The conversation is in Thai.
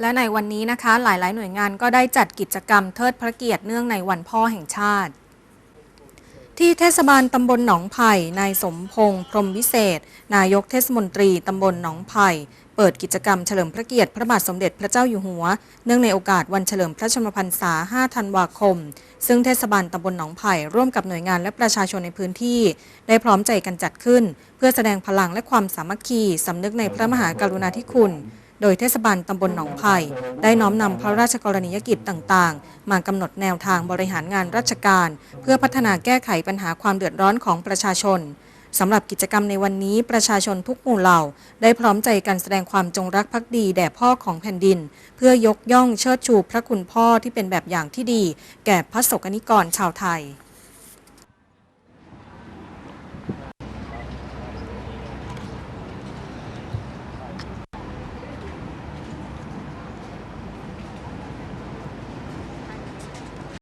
และในวันนี้นะคะหลายๆ หน่วยงานก็ได้จัดกิจกรรมเทิดพระเกียรติเนื่องในวันพ่อแห่งชาติ ที่เทศบาลตำบลหนองไผ่นายสมพงษ์พรมวิเศษ นายกเทศมนตรีตำบลหนองไผ่เปิดกิจกรรมเฉลิมพระเกียรติพระบาทสมเด็จพระเจ้าอยู่หัว เนื่องในโอกาสวันเฉลิมพระชนมพรรษา 5 ธันวาคม ซึ่งเทศบาลตำบลหนองไผ่ร่วมกับหน่วยงานและประชาชนในพื้นที่ ได้พร้อมใจกันจัดขึ้น เพื่อแสดงพลังและความสามัคคีสำนึกในพระมหากรุณาธิคุณ โดยเทศบาลตำบลหนองไผ่ได้น้อมนำพระราชกรณียกิจต่างๆ มากำหนดแนวทางบริหารงานราชการ เพื่อพัฒนาแก้ไขปัญหาความเดือดร้อนของประชาชนสำหรับกิจกรรมในวันนี้ประชาชนทุกหมู่เหล่า ได้พร้อมใจกันแสดงความจงรักภักดีแด่พ่อของแผ่นดิน เพื่อยกย่องเชิดชูพระคุณพ่อที่เป็นแบบอย่างที่ดี แก่พระสกนิกรชาวไทย